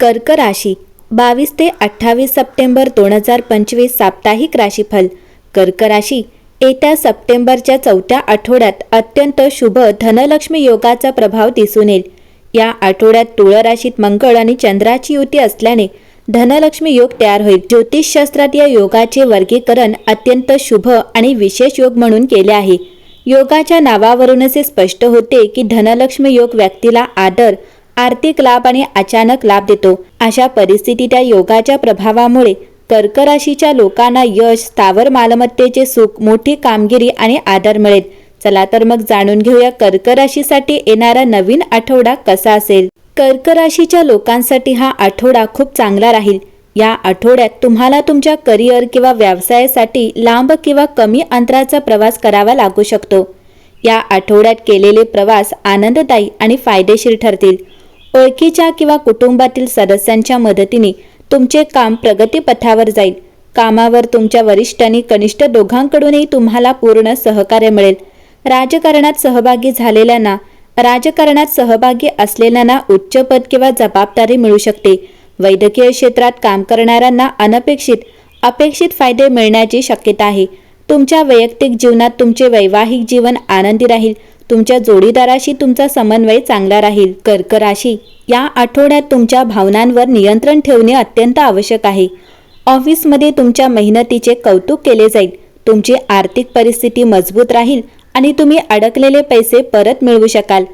कर्क राशी बावीस ते अठ्ठावीस सप्टेंबर दोन हजार पंचवीस साप्ताहिक राशीफल. कर्क राशी येत्या सप्टेंबरच्या चौथ्या आठवड्यात अत्यंत शुभ धनलक्ष्मी योगाचा प्रभाव दिसून येईल. या आठवड्यात तुळ राशीत मंगळ आणि चंद्राची युती असल्याने धनलक्ष्मी योग तयार होईल. ज्योतिषशास्त्रात या योगाचे वर्गीकरण अत्यंत शुभ आणि विशेष योग म्हणून केले आहे. योगाच्या नावावरूनच हे स्पष्ट होते की धनलक्ष्मी योग व्यक्तीला आदर आर्थिक लाभ आणि अचानक लाभ देतो. अशा परिस्थितीत त्या योगाच्या प्रभावामुळे कर्क राशीच्या लोकांना यश स्थावर मालमत्तेचे सुख मोठी कामगिरी आणि आदर मिळेल. चला तर मग जाणून घेऊया कर्क राशीसाठी येणारा नवीन आठवडा कसा असेल. कर्क राशीच्या लोकांसाठी हा आठवडा खूप चांगला राहील. या आठवड्यात तुम्हाला तुमच्या करिअर किंवा व्यवसायासाठी लांब किंवा कमी अंतराचा प्रवास करावा लागू शकतो. या आठवड्यात केलेले प्रवास आनंददायी आणि फायदेशीर ठरतील. ओळखीच्या किंवा कुटुंबातील सदस्यांच्या मदतीने तुमचे काम प्रगतीपथावर जाईल. कामावर तुमच्या वरिष्ठ आणि कनिष्ठ दोघांकडूनही तुम्हाला पूर्ण सहकार्य मिळेल. राजकारणात सहभागी झालेल्यांना राजकारणात सहभागी असलेल्यांना उच्च पद किंवा जबाबदारी मिळू शकते. वैद्यकीय क्षेत्रात काम करणाऱ्यांना अनपेक्षित अपेक्षित फायदे मिळण्याची शक्यता आहे. तुमच्या वैयक्तिक जीवनात तुमचे वैवाहिक जीवन आनंदी राहील. तुमच्या जोडीदाराशी तुमचा समन्वय चांगला राहील. कर्क राशी या आठवड्यात तुमच्या भावनांवर नियंत्रण ठेवणे अत्यंत आवश्यक आहे. ऑफिसमध्ये तुमच्या मेहनतीचे कौतुक केले जाईल. तुमची आर्थिक परिस्थिती मजबूत राहील आणि तुम्ही अडकलेले पैसे परत मिळवू शकाल.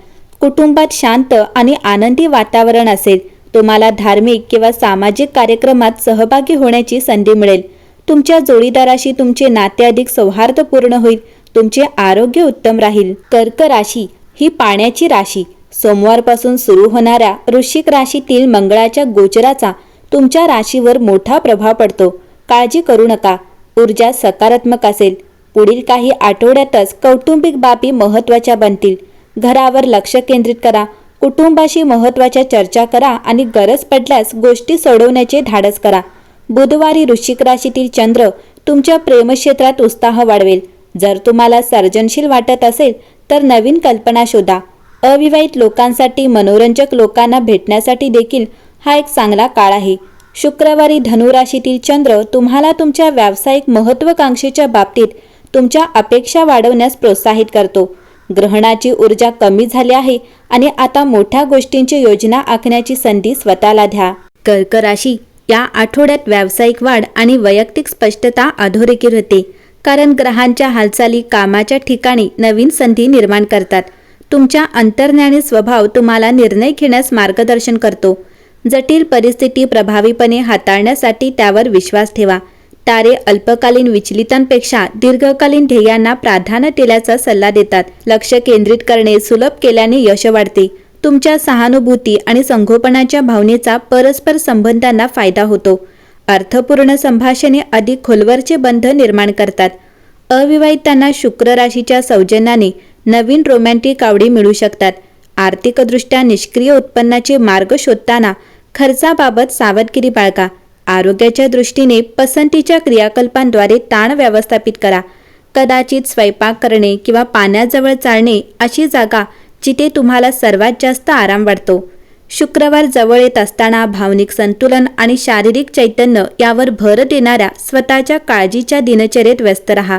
कुटुंबात शांत आणि आनंदी वातावरण असेल. तुम्हाला धार्मिक किंवा सामाजिक कार्यक्रमात सहभागी होण्याची संधी मिळेल. तुमच्या जोडीदाराशी तुमचे नाते अधिक सौहार्दपूर्ण होईल. तुमचे आरोग्य उत्तम राहील. कर्क राशी ही पाण्याची राशी. सोमवारपासून सुरू होणाऱ्या वृश्चिक राशीतील मंगळाच्या गोचराचा तुमच्या राशीवर मोठा प्रभाव पडतो. काळजी करू नका. ऊर्जा सकारात्मक असेल. पुढील काही आठवड्यातच कौटुंबिक बाबी महत्त्वाच्या बनतील. घरावर लक्ष केंद्रित करा. कुटुंबाशी महत्त्वाच्या चर्चा करा आणि गरज पडल्यास गोष्टी सोडवण्याचे धाडस करा. बुधवारी वृश्चिक राशीतील चंद्र तुमच्या प्रेमक्षेत्रात उत्साह वाढवेल. जर तुम्हाला सर्जनशील वाटत असेल तर नवीन कल्पना शोधा. अविवाहित लोकांसाठी मनोरंजक लोकांना भेटण्यासाठी देखील हा एक चांगला काळ आहे. शुक्रवारी धनुराशीतील चंद्र तुम्हाला तुमच्या व्यावसायिक महत्त्वाकांक्षेच्या बाबतीत तुमच्या अपेक्षा वाढवण्यास प्रोत्साहित करतो. ग्रहणाची ऊर्जा कमी झाली आहे आणि आता मोठ्या गोष्टींची योजना आखण्याची संधी स्वतःला द्या. कर्क राशी या आठवड्यात व्यावसायिक वाढ आणि वैयक्तिक स्पष्टता अधोरेखित होते कारण ग्रहांच्या हालचाली कामाच्या ठिकाणी नवीन संधी निर्माण करतात. तुमच्या अंतर्ज्ञानी स्वभाव तुम्हाला निर्णय घेण्यास मार्गदर्शन करतो. जटिल परिस्थिती प्रभावीपणे हाताळण्यासाठी त्यावर विश्वास ठेवा. तारे अल्पकालीन विचलितांपेक्षा दीर्घकालीन ध्येयांना प्राधान्य दिल्याचा सल्ला देतात. लक्ष केंद्रित करणे सुलभ केल्याने यश वाढते. तुमच्या सहानुभूती आणि संगोपनाच्या भावनेचा परस्पर संबंधांना फायदा होतो. अर्थपूर्ण संभाषणे अधिक खोलवरचे बंध निर्माण करतात. अविवाहितांना शुक्र राशीच्या सौजन्याने नवीन रोमॅन्टिक आवडी मिळू शकतात. आर्थिकदृष्ट्या निष्क्रिय उत्पन्नाचे मार्ग शोधताना खर्चाबाबत सावधगिरी बाळगा. आरोग्याच्या दृष्टीने पसंतीच्या क्रियाकल्पांद्वारे ताण व्यवस्थापित करा. कदाचित स्वयंपाक करणे किंवा पाण्याजवळ चालणे अशी जागा जिथे तुम्हाला सर्वात जास्त आराम वाटतो. शुक्रवार जवळ येत असताना भावनिक संतुलन आणि शारीरिक चैतन्य यावर भर देणाऱ्या स्वतःच्या काळजीच्या दिनचर्येत व्यस्त रहा.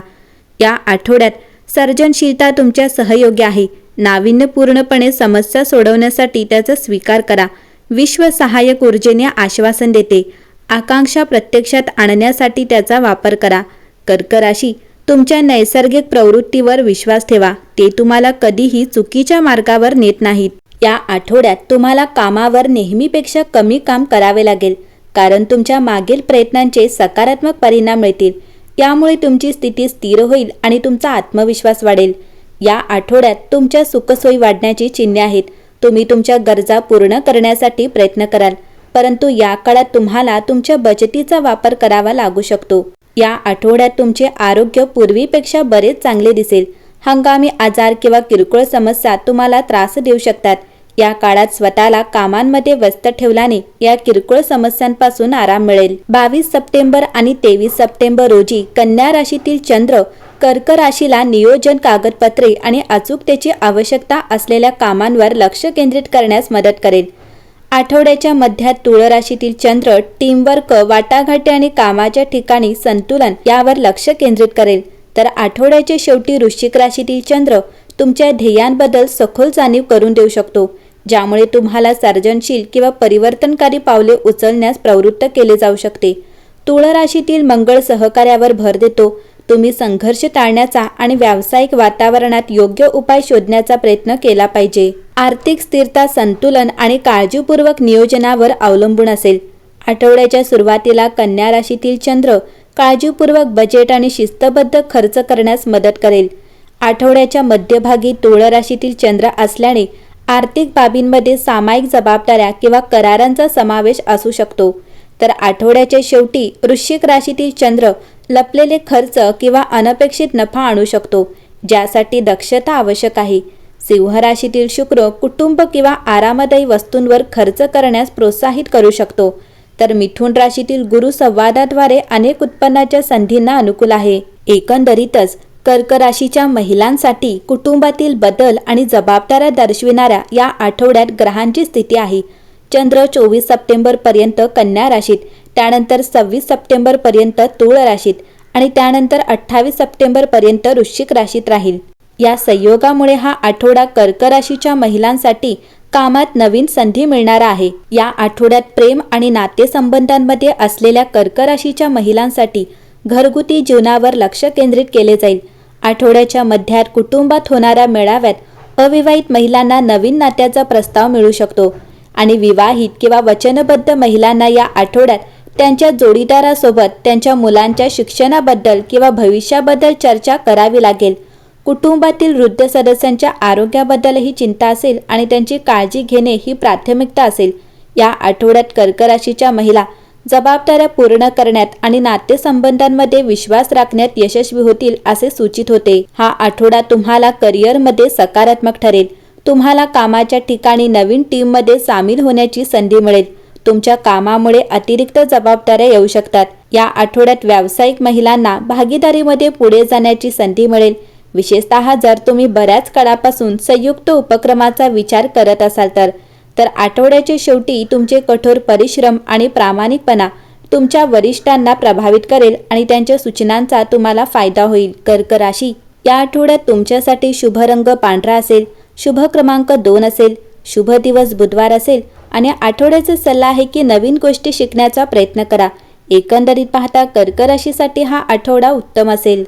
या आठवड्यात सर्जनशीलता तुमच्या सहयोगी आहे. नाविन्यपूर्णपणे समस्या सोडवण्यासाठी त्याचा स्वीकार करा. विश्व सहाय्यक ऊर्जेने आश्वासन देते. आकांक्षा प्रत्यक्षात आणण्यासाठी त्याचा वापर करा. कर्क राशी तुमच्या नैसर्गिक प्रवृत्तीवर विश्वास ठेवा. ते तुम्हाला कधीही चुकीच्या मार्गावर नेत नाहीत. या आठवड्यात तुम्हाला कामावर नेहमीपेक्षा कमी काम करावे लागेल कारण तुमच्या मागील प्रयत्नांचे सकारात्मक परिणाम मिळतील. त्यामुळे तुमची स्थिती स्थिर होईल आणि तुमचा आत्मविश्वास वाढेल. या आठवड्यात तुमच्या सुखसोयी वाढण्याची चिन्हे आहेत. तुम्ही तुमच्या गरजा पूर्ण करण्यासाठी प्रयत्न कराल परंतु या काळात तुम्हाला तुमच्या बचतीचा वापर करावा लागू शकतो. या आठवड्यात तुमचे आरोग्य पूर्वीपेक्षा बरेच चांगले दिसेल. हंगामी आजार किंवा किरकोळ समस्या तुम्हाला त्रास देऊ शकतात. या काळात स्वतःला कामांमध्ये व्यस्त ठेवल्याने या किरकोळ समस्यांपासून आराम मिळेल. बावीस सप्टेंबर आणि तेवीस सप्टेंबर रोजी कन्या राशीतील चंद्र कर्क राशीला नियोजन कागदपत्रे आणि अचूकतेची आवश्यकता असलेल्या कामांवर लक्ष केंद्रित करण्यास मदत करेल. आठवड्याच्या मध्यात तुळ राशीतील चंद्र टीमवर्क वाटाघाटी आणि कामाच्या ठिकाणी संतुलन यावर लक्ष केंद्रित करेल. तर आठवड्याच्या शेवटी वृश्चिक राशीतील चंद्र तुमच्या ध्येयांबद्दल सखोल जाणीव करून देऊ शकतो. ज्यामुळे तुम्हाला सर्जनशील किंवा परिवर्तनकारी पावले उचलण्यास प्रवृत्त केले जाऊ शकते. तुळ राशीतील मंगळ सहकार्यावर भर देतो. तुम्ही संघर्ष टाळण्याचा आणि व्यावसायिक वातावरणात योग्य उपाय शोधण्याचा प्रयत्न केला पाहिजे. आर्थिक स्थिरता संतुलन आणि काळजीपूर्वक नियोजनावर अवलंबून असेल. आठवड्याच्या सुरुवातीला कन्या राशीतील चंद्र काळजीपूर्वक बजेट आणि शिस्तबद्ध खर्च करण्यास मदत करेल. आठवड्याच्या मध्यभागी तुळ राशीतील चंद्र असल्याने आर्थिक बाबींमध्ये सामायिक जबाबदाऱ्या किंवा करारांचा समावेश असू शकतो. तर आठवड्याच्या शेवटी वृश्चिक राशीतील चंद्र लपलेले खर्च किंवा अनपेक्षित नफा आणू शकतो ज्यासाठी दक्षता आवश्यक आहे. सिंह राशीतील शुक्र कुटुंब किंवा आरामदायी वस्तूंवर खर्च करण्यास प्रोत्साहित करू शकतो. तर मिथुन राशीतील गुरु संवादाद्वारे अनेक उत्पन्नाच्या संधींना अनुकूल आहे. एकंदरीतच कर्क राशीच्या महिलांसाठी कुटुंबातील बदल आणि जबाबदाऱ्या दर्शविणाऱ्या या आठवड्यात ग्रहांची स्थिती आहे. चंद्र चोवीस सप्टेंबरपर्यंत कन्या राशीत त्यानंतर सव्वीस सप्टेंबरपर्यंत तुळ राशीत आणि त्यानंतर अठ्ठावीस सप्टेंबरपर्यंत वृश्चिक राशीत राहील. या संयोगामुळे हा आठवडा कर्क राशीच्या महिलांसाठी कामात नवीन संधी मिळणार आहे. या आठवड्यात प्रेम आणि नातेसंबंधांमध्ये असलेल्या कर्क राशीच्या महिलांसाठी घरगुती जीवनावर लक्ष केंद्रित केले जाईल. आठवड्याच्या मध्यात कुटुंबात होणाऱ्या मेळाव्यात अविवाहित महिलांना नवीन नात्याचा प्रस्ताव मिळू शकतो. आणि विवाहित किंवा वचनबद्ध महिलांना या आठवड्यात त्यांच्या जोडीदारासोबत त्यांच्या मुलांच्या शिक्षणाबद्दल किंवा भविष्याबद्दल चर्चा करावी लागेल. कुटुंबातील वृद्ध सदस्यांच्या आरोग्याबद्दलही चिंता असेल आणि त्यांची काळजी घेणे ही प्राथमिकता असेल. या आठवड्यात कर्कराशीच्या महिला जबाबदाऱ्या पूर्ण करण्यात आणि नातेसंबंधांमध्ये विश्वास राखण्यात यशस्वी होतील असे सूचित होते. हा आठवडा तुम्हाला करिअरमध्ये सकारात्मक ठरेल. तुम्हाला कामाच्या ठिकाणी नवीन टीममध्ये सामील होण्याची संधी मिळेल. तुमच्या कामामुळे अतिरिक्त जबाबदाऱ्या येऊ शकतात. या आठवड्यात व्यावसायिक महिलांना भागीदारीमध्ये पुढे जाण्याची संधी मिळेल. विशेषतः जर तुम्ही बऱ्याच काळापासून संयुक्त उपक्रमाचा विचार करत असाल तर तर आठवड्याच्या शेवटी तुमचे कठोर परिश्रम आणि प्रामाणिकपणा तुमच्या वरिष्ठांना प्रभावित करेल आणि त्यांच्या सूचनांचा तुम्हाला फायदा होईल. कर्क राशी. या आठवड्यात तुमच्यासाठी शुभ रंग पांढरा असेल शुभ क्रमांक दोन असेल शुभ दिवस बुधवार असेल आणि आठवड्याचा सल्ला आहे की नवीन गोष्टी शिकण्याचा प्रयत्न करा. एकंदरीत पाहता कर्क राशीसाठी हा आठवडा उत्तम असेल.